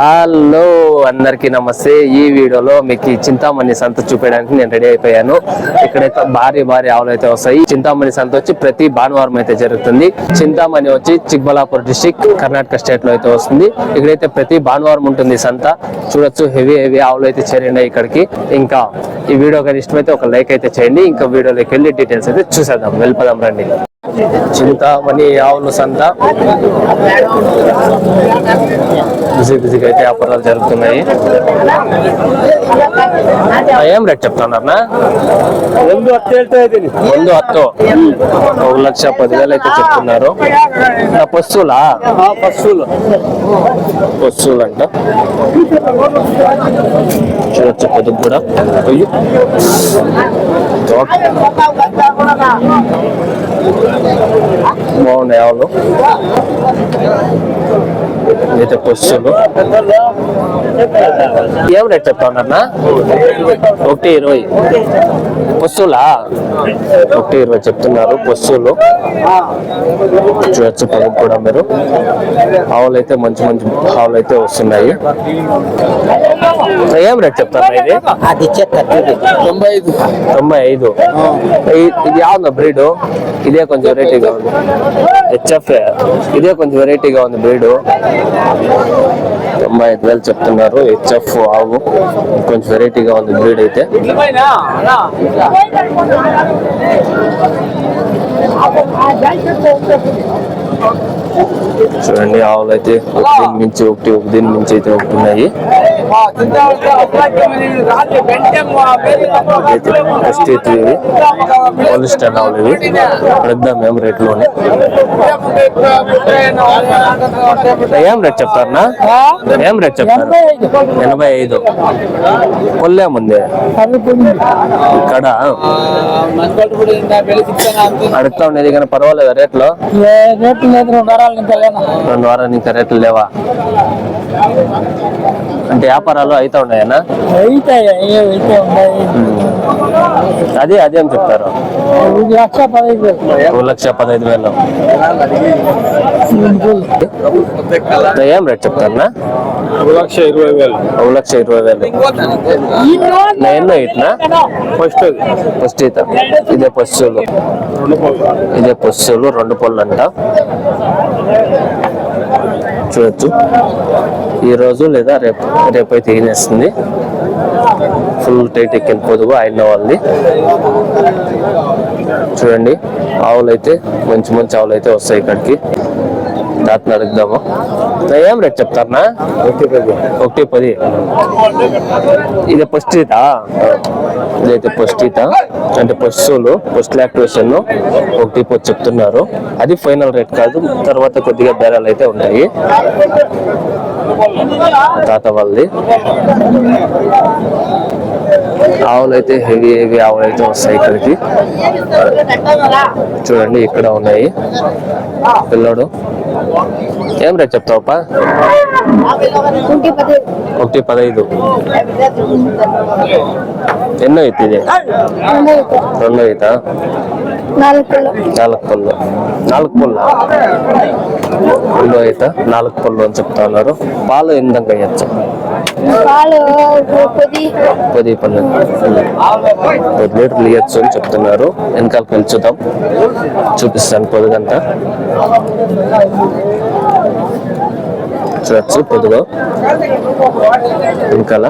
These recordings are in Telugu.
హలో అందరికి నమస్తే. ఈ వీడియోలో మీకు ఈ చింతామణి సంత చూపించడానికి నేను రెడీ అయిపోయాను. ఇక్కడైతే భారీ భారీ ఆవులు అయితే వస్తాయి. చింతామణి సంత వచ్చి ప్రతి భానువారం అయితే జరుగుతుంది. చింతామణి వచ్చి చిక్బలాపూర్ డిస్టిక్ కర్ణాటక స్టేట్లో అయితే వస్తుంది. ఇక్కడైతే ప్రతి భానువారం ఉంటుంది సంత. చూడొచ్చు హెవీ హెవీ ఆవులు అయితే చేరినాయి ఇక్కడికి. ఇంకా ఈ వీడియో కానీ ఇష్టమైతే ఒక లైక్ అయితే చేయండి. ఇంకా వీడియోలోకి వెళ్ళి డీటెయిల్స్ అయితే చూసేద్దాం. వెళ్ళిపోదాం రండి. చింతామణి ఆవుల సంత. బిజీ బిజీగా అయితే వ్యాపారాలు జరుగుతున్నాయి. ఏం రేట్ చెప్తున్నారనా ముందు అత్తో ఒక లక్ష పదివేలు అయితే చెప్తున్నారు. పశువులా? పశువులు పశువులు. అంట చూడొచ్చు పొద్దు కూడా. బాగున్నాయి ఆవులు అయితే పశువులు ఏం రేట్ చెప్తానన్నా? ఒకటి ఇరవై. పశువులా ఒకటి ఇరవై చెప్తున్నారు పశువులు చూడొచ్చు పదం కూడా మీరు. ఆవులు అయితే మంచి మంచి ఆవులు అయితే వస్తున్నాయి. ఏం రేట్ చెప్తారా ఇది? అది చెత్త తొంభై ఐదు తొంభై ఐదు ఇది యావుందా బ్రీడ్? ఇదే కొంచెం వెరైటీగా ఉంది. హెచ్ఎఫ్ ఇదే కొంచెం వెరైటీగా ఉంది బ్రీడ్. తొంభై ఐదు వేలు చెప్తున్నారు. హెచ్ఎఫ్ ఆవు. కొంచెం వెరైటీగా ఉంది బ్రీడ్ అయితే. చూడండి ఆవులు అయితే ఒక దీని మించి ఒకటి ఒక దీని మించి అయితే ఒకటి ఉన్నాయి. ఫస్ట్ అయితే ఇవి పోలిస్టర్ ఆవులు ఇవి. పెద్దాం ఏం రేట్లోనే? ఏం రేట్ చెప్తారనా ఏం రేట్ చెప్తారు? ఎనభై ఐదు. పొల్లేముంది ఇక్కడ? అడుగుతా ఉండేది కానీ పర్వాలేదు రేట్లు? రేట్లు రెండు వారాల ఇంకా రేట్లు లేవా? అంటే వ్యాపారాలు అయితే అయితే ఉన్నాయి అదే అదేం చెప్తారు ఇది లక్ష పదహైదు వేలు. ఒక లక్ష పదహైదు వేలు. ఏం రేట్ చెప్తారనా ఒక లక్ష ఇరవై వేలు. ఒక లక్ష ఇరవై వేలు. నా ఎన్నో ఇట్నా? ఫస్ట్ ఫస్ట్ ఈత ఇదే పశువులు. ఇదే పశువులు రెండు పళ్ళు అంట చూడొచ్చు. ఈరోజు లేదా రేపు రేపు అయితే ఈనేస్తుంది ఫుల్ టైట్ ఎక్కిన పొదుగు ఆయన వాళ్ళది. చూడండి ఆవులు అయితే మంచి మంచి ఆవులు అయితే వస్తాయి ఇక్కడికి. దాతను అడుగుదాము ఏం రేట్ చెప్తారనా ఒకటి పది. ఇది ఫస్ట్ ఇదైతే ఫస్ట్ అంటే పశువులు ఫస్ట్ లాక్టివేషన్ ఒకటి పది చెప్తున్నారు. అది ఫైనల్ రేట్ కాదు. తర్వాత కొద్దిగా బేరాలు అయితే ఉంటాయి. తాత వాళ్ళది. ఆవులు అయితే హెవీ హెవీ ఆవులు అయితే వస్తాయి ఇక్కడికి. చూడండి ఇక్కడ ఉన్నాయి. పిల్లడు. ఏం రేట్ చెప్తావప్ప ఒకటి పదహైదు ఎన్నో అయితే ఇది రెండో ఈత నాలుగు పళ్ళు. నాలుగు పళ్ళు. రెండో ఈత నాలుగు పళ్ళు అని చెప్తా ఉన్నారు. పాలు ఇవ్వచ్చు పాలు కొద్ది పది పన్నెండు పది లీటర్లు ఇవ్వచ్చు అని చెప్తున్నారు. వెనకాల పెంచుదాం చూపిస్తాను పొదుగంతా. చూడచ్చు పొదుగు. వెనకాల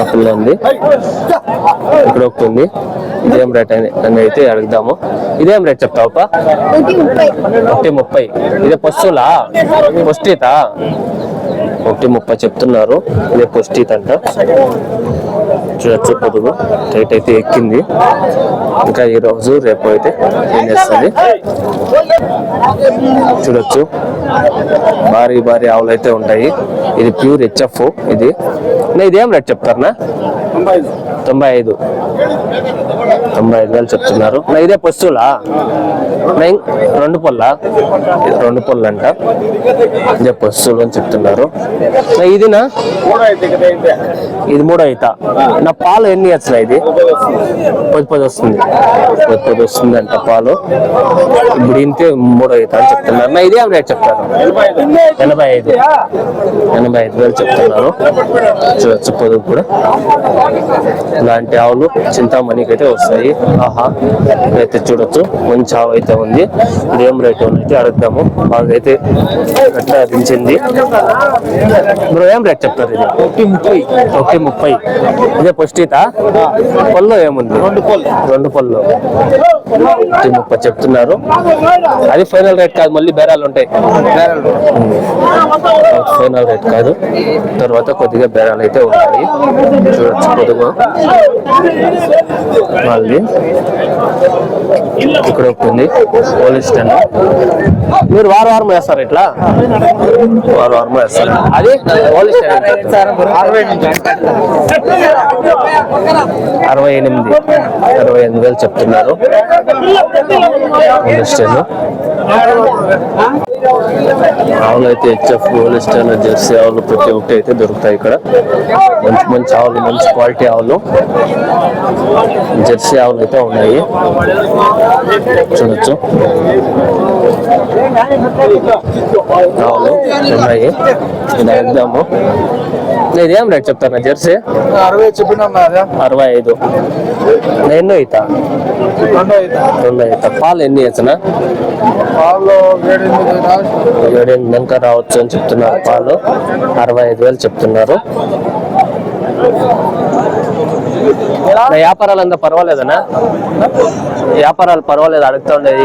ఆ పిల్ల ఉంది. ఇక్కడ ఒకటి ఉంది. ఇదేం రేట్ అని అయితే అడుగుదాము. ఇదేం రేట్ చెప్తావప్ప ఒకటి ముప్పై. ఇదే పశువులా పుష్టిత ఒకటి ముప్పై చెప్తున్నారు. ఇదే పుష్టిత అంట. చూడొచ్చు పొదుగు. రేట్ అయితే ఎక్కింది. ఇంకా ఈ రోజు రేపు అయితే ఏం చేస్తుంది? చూడొచ్చు. భారీ భారీ ఆవులు అయితే ఉంటాయి. ఇది ప్యూర్ హెచ్ఎఫ్ ఇది. ఇదేం రేట్ చెప్తారనా? తొంభై ఐదు తొంభై ఐదు వేలు చెప్తున్నారు నా ఇదే పస్తులా రెండు పొల్ల రెండు పొల్ల అంట ఇదే పస్తులు అని చెప్తున్నారు ఇదినా ఇది మూడో అయితా నా పాలు ఎన్ని అసలు ఇది పది పది వస్తుంది పది పది వస్తుంది అంట పాలు ఇప్పుడు ఇంతే మూడో అయితా అని చెప్తున్నారు నా ఇదే రేట్ చెప్తారు ఎనభై ఐదు ఎనభై ఐదు వేలు చెప్తున్నారు చూడొచ్చు పొదుపు కూడా ఇలాంటి ఆవులు చింతామణికి అయితే వస్తాయి. ఆహా అయితే చూడొచ్చు. మంచి ఆవు అయితే ఉంది. ఇది ఏం రేటు అయితే అడుగుదాము. అయితే అట్లా దించింది. బ్రో ఏం రేట్ చెప్తారు ఇది? ఒకటి ముప్పై. ఒకటి ముప్పై. ఇదే పుష్టిత పళ్ళు ఏముంది? రెండు పళ్ళు. ఒకటి ముప్పై చెప్తున్నారు. అది ఫైనల్ రేట్ కాదు మళ్ళీ బేరాలు ఉంటాయి. ఫైనల్ రేట్ కాదు. తర్వాత కొద్దిగా బేరాలు అయితే ఉంటాయి. చూడొచ్చు. పొదుగు. మళ్ళీ ఇక్కడ ఉంది పోలీస్ స్టాండ్ మీరు వారం వారం వేస్తారు ఇట్లా? వారం వారం వేస్తారు. అది పోలీస్ స్టాండ్ అరవై ఎనిమిది అరవై ఎనిమిది వేలు చెప్తున్నారు హోలిస్టైన్ ఆవులు అయితే హెచ్ఎఫ్ హోలిస్టైన్ జెర్సీ ఆవులు ప్రతి ఒక్కటి అయితే దొరుకుతాయి ఇక్కడ. మంచి మంచి ఆవులు మంచి క్వాలిటీ ఆవులు. జెర్సీ ఆవులు అయితే ఉన్నాయి. చూడొచ్చు. ఆవులు ఉన్నాయి. ఇది అడుగుదాము ఇదేం రేట్ చెప్తాను జెర్సీ? అరవై చెప్పిన అరవై ఐదు. ఎన్నో అవుతా రెండు అవుతా పాలు ఎన్ని వేసిన? పాలు ఏడెనిమిది దాకా రావచ్చు అని చెప్తున్నారు పాలు. అరవై ఐదు వేలు చెప్తున్నారు. వ్యాపారాలు అంతా పర్వాలేదనా వ్యాపారాలు పర్వాలేదు అడుగుతా ఉండేది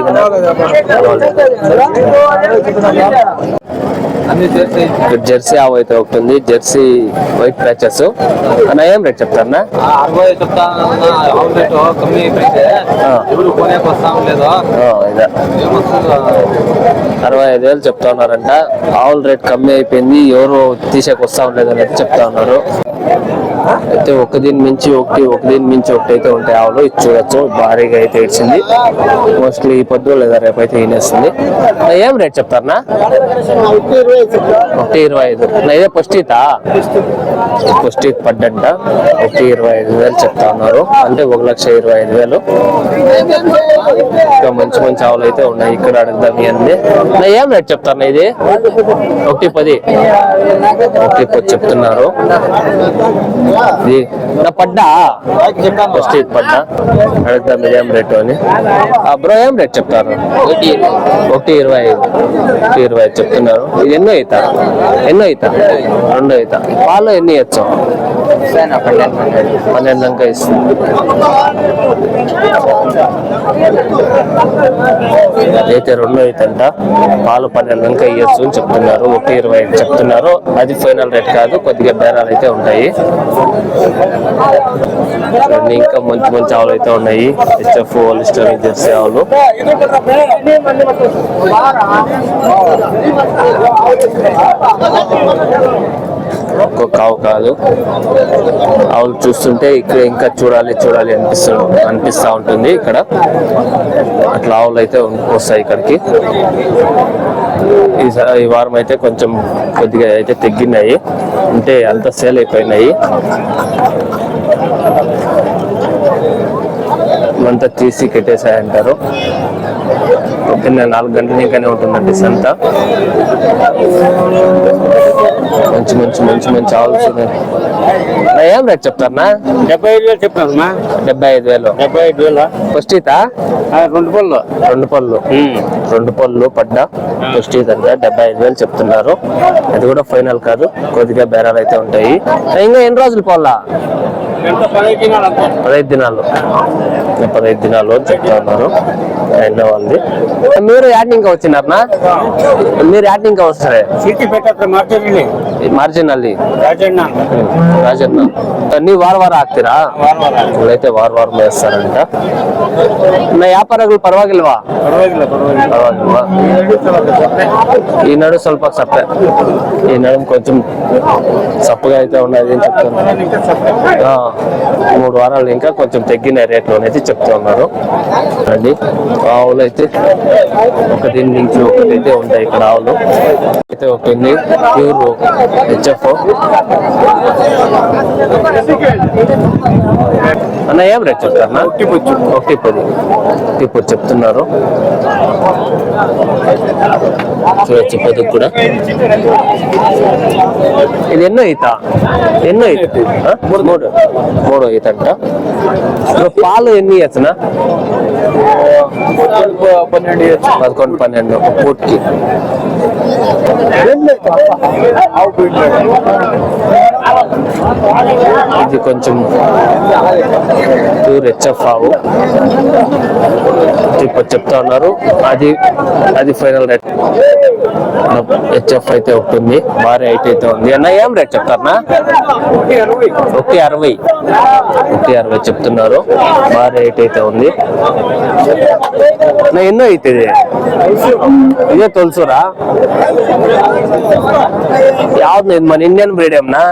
జెర్సీ ఆవు అయితే ఒకటి ఉంది జెర్సీ వైట్ ప్యాచెస్. అన్న ఏం రేట్ చెప్తారన్నా? అరవై చెప్తాను అరవై ఐదు వేలు చెప్తా ఉన్నారంట. ఆవుల రేట్ కమ్మి అయిపోయింది ఎవరు తీసేకి వస్తా ఉండలేదు అనేది చెప్తా ఉన్నారు. అయితే ఒక దీని మించి ఒకటి ఒక దీని మించి ఒకటి అయితే ఉంటాయి ఆవులు ఇది చూడొచ్చు. భారీగా అయితే ఇచ్చింది మోస్ట్లీ ఈ పొద్దు లేదా రేపు అయితే ఈనేస్తుంది ఏం రేట్ చెప్తారనా ఒకటి ఇరవై ఐదు. ఇదే పుష్టితా పుష్టి పడ్డంట ఒకటి ఇరవై ఐదు వేలు చెప్తా ఉన్నారు. అంటే ఒక లక్ష ఇరవై ఐదు వేలు. ఇంకా మంచి మంచి ఆవులు అయితే ఉన్నాయి. ఇక్కడ అడుగుదాం ఇవన్నీ ఏం రేట్ చెప్తారు ఇది? ఒకటి పది. ఒకటి పది చెప్తున్నారు. ఇది నా పడ్డా ఫస్ట్ ఇది పడ్డా అడుగుదాం ఇది ఏం రేటు అని. ఆ బ్రో ఏం రేట్ చెప్తారు? ఒకటి ఇరవై. ఐదు. ఒకటి ఇరవై ఐదు చెప్తున్నారు. ఇది ఎన్నో అవుతా ఎన్నో అవుతా రెండు అవుతా పాలు ఎన్ని ఇచ్చు పన్నెండు దాకా ఇస్తుంది. అయితే రెండు అవుతుంట పాలు పన్నెండు దాకా ఇవ్వచ్చు అని చెప్తున్నారు. ఒకటి ఇరవై ఐదు చెప్తున్నారు. అది ఫైనల్ రేట్ కాదు. కొద్దిగా బేరాలు అయితే ఉంటాయి. ఇవన్నీ ఇంకా మంచి మంచి ఆవులు అయితే ఉన్నాయి. హెచ్ఎఫ్ హోలిస్టర్ జెర్సీ ఆవులు. ఒక్కొక్క ఆవు కాదు. ఆవులు చూస్తుంటే ఇక్కడ ఇంకా చూడాలి చూడాలి అనిపిస్తు అనిపిస్తా ఉంటుంది ఇక్కడ. అట్లా ఆవులు అయితే వస్తాయి ఇక్కడికి. ఈ స- ఈ వారం అయితే కొంచెం కొద్దిగా అయితే తగ్గినాయి. అంటే అంత సేల్ అయిపోయినాయి. అంతా తీసి కట్టేసాయి అంటారు పొద్దున్న నాలుగు గంటల ఇంకానే ఉంటుందండి సంత మంచి మంచి మంచి మంచి ఆవులు ఉన్నాయి. నా ఏం రేట్ చెప్తారనా డెబ్బై ఐదు వేలు చెప్పినా డెబ్బై ఐదు వేలు. డెబ్బై ఐదు వేలు? పుష్టిత రెండు పళ్ళు. రెండు పళ్ళు. రెండు పళ్ళు పడ్డా. పుష్టిత అంటే. డెబ్బై ఐదు వేలు చెప్తున్నారు. అది కూడా ఫైనల్ కాదు. కొద్దిగా బేరాలు అయితే ఉంటాయి. ఇంకా ఎన్ని రోజులు పోలా పదహైదు దినాలు పదహైదు దినాలు. చెప్తా ఉన్నారు ఎన్నో ఉంది మీరు యాడ్నింగ్ వచ్చినారనా? మీరు యాడ్ ఇంకా వస్తారే? మార్జిన్ అల్లి రాజన్న. ವಾರ ವಾರ వారు ಐತೆ ವಾರ ವಾರ వారు. ನಾ ವ್ಯಾಪಾರಗಳು ಪರವಾಗಿಲ್ವಾ ಪರವಾಗಿಲ್ವಾ పర్వాగిలవా ఈనాడు స్వల్ప సప్పే. ఈనాడు కొంచెం సప్పగా అయితే ఉన్నది అని చెప్తాను మూడు వారాలు ఇంకా కొంచెం తగ్గిన రేట్లో అయితే చెప్తూ ఉన్నారు. అండి ఆవులు అయితే ఒక దీని నుంచి ఒకటి అయితే ఉంటాయి ఇక్కడ ఆవులు. అయితే ఒకటి ఉంది ప్యూర్ హెచ్ఎఫ్. అన్న ఏం రేట్ చెప్తారన్నా? ఒకటి పది పది చెప్తున్నారు. చూడొచ్చు పొదుగు కూడా. ఇది ఎన్నో ఈత? ఎన్నో ఈత? మూడు మూడో. ఈత అంట. ఇప్పుడు పాలు ఎన్ని ఇచ్చనా పన్నెండు. పదకొండు పన్నెండు ఒక పూట్కి ఇది కొంచెం ప్యూర్ హెచ్ఎఫ్ ఆవు ఇప్పుడు చెప్తా ఉన్నారు. అది అది ఫైనల్ రేట్. హెచ్ఎఫ్ అయితే ఒకటి ఉంది భారీ హైట్ అయితే ఉంది అన్న ఏం రేట్ చెప్తారనా ఒకటి అరవై ఒకటి అరవై చెప్తున్నారు భారీ హైట్ అయితే ఉంది నా ఎన్నో అయితే ఇది ఇదే తొలుసురా ಯಾವ್ದು ಇದು మన ఇండియన్ బ్రీడ్ ఏమన్నా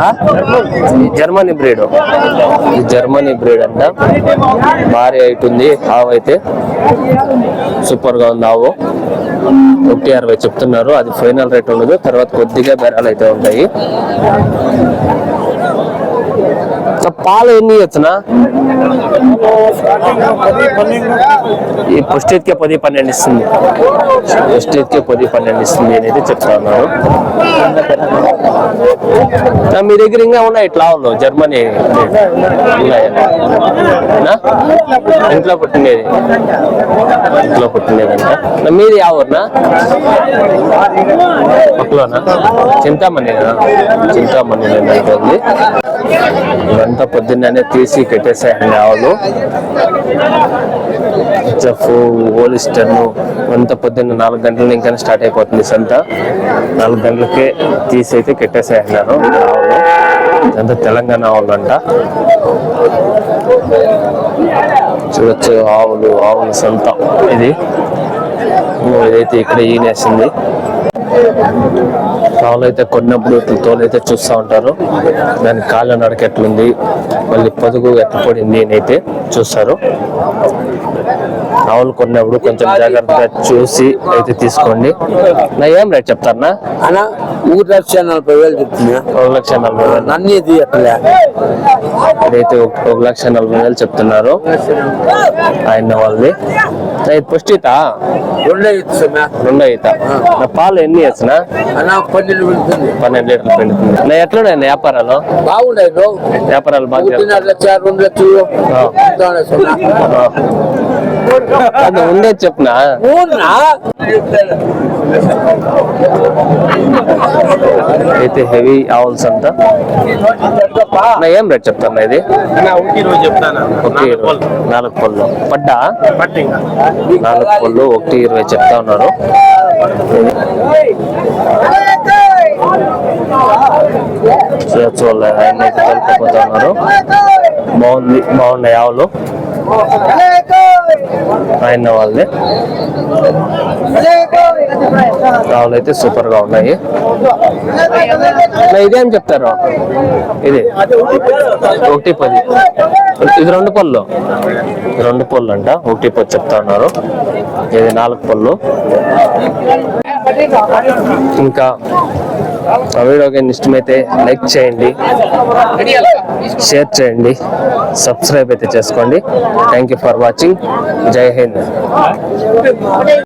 ఆ? ఈ జర్మనీ బ్రీడ్ ఈ జర్మనీ బ్రీడ్ అంట భారీ హైట్ ఉంది ఆవు అయితే సూపర్ గా ఉంది ఆవు ఒకటి అరవై చెప్తున్నారు. అది ఫైనల్ రేట్ ఉండదు తర్వాత కొద్దిగా బెరాలు అయితే ఉంటాయి. పాలు ఎన్ని ఇచ్చనా ఈ పుష్టికి పది పన్నెండు ఇస్తుంది. పుష్టికి పది పన్నెండు ఇస్తుంది అనేది చెప్తా ఉన్నారు మీ దగ్గర ఇంకా ఉన్నాయి? ఇట్లా ఆవులు జర్మనీ? ఇంట్లో పుట్టినది ఇంట్లో పుట్టినది అంట. నా మీది ఆ ఊరునా పక్కలోనా? చింతామణి చింతామణి అంటుంది ఇవంతా పొద్దున్నే తీసి కట్టేసాయండి ఆవులు హెచ్ఎఫ్ ఓలిస్టన్ అంతా పొద్దున్న నాలుగు గంటల ఇంకా స్టార్ట్ అయిపోతుంది సంత నాలుగు గంటలకే తీసి అయితే కట్టేసేస్తున్నారు ఆవులు ఇదంతా తెలంగాణ ఆవులు అంట చూడొచ్చు ఆవులు ఆవుల సంత ఇది. ఓ, ఇదైతే ఇక్కడ ఈనేసింది. ఆవులు అయితే కొన్నప్పుడు ఇట్లా తోలైతే చూస్తూ ఉంటారు. దాని కాళ్ళ నడక ఎట్లుంది మళ్ళీ పొదుగు ఎట్లా పడింది అని అయితే చూస్తారు. ఆవులు కొన్నప్పుడు కొంచెం జాగ్రత్తగా చూసి అయితే తీసుకోండి. నా ఏం రేట్ చెప్తారనా అన్న ఊరు లక్ష నలభై వేలు చెప్తున్నా. ఒక లక్ష నలభై వేలు. నన్ను ఇది అట్లా ఇదైతే ఒక ఒక లక్ష నలభై వేలు చెప్తున్నారు. ఆయన వాళ్ళది. ఇది పుష్టిత? రెండే నా పాలు ఎన్ని వేసినా? అన్న పన్నెండు లీటర్లు పిండుతుంది. నా ఎట్లున్నాయి వ్యాపారాలు? బాగుండే వ్యాపారాలు బాగా ఒకటిన్నర లక్ష రెండు లక్షలు. అది ఉండేది చెప్పునా? అయితే హెవీ ఆవుల్స్ అంతా. నా ఏం రేట్ చెప్తాను ఇది? నాలుగు పళ్ళు. పడ్డా? నాలుగు పళ్ళు ఒకటి ఇరవై చెప్తా ఉన్నారు. చూడొచ్చు వాళ్ళు ఆయన అయితే కలిపిపోతా ఉన్నారు. బాగుంది బాగున్నాయి ఆవులు. ఆయన వాళ్ళది రావులు అయితే సూపర్గా ఉన్నాయి. ఇదేం చెప్తారు? ఇది. ఒకటి పది. ఇది రెండు పళ్ళు. ఇది రెండు పళ్ళు అంట ఒకటి పది చెప్తా ఉన్నారు. ఇది నాలుగు పళ్ళు. ఇంకా ఆ వీడియోకి ఇష్టమైతే లైక్ చేయండి. షేర్ చేయండి. సబ్స్క్రైబ్ అయితే చేసుకోండి. థ్యాంక్ యూ ఫర్ వాచింగ్ జై హింద్.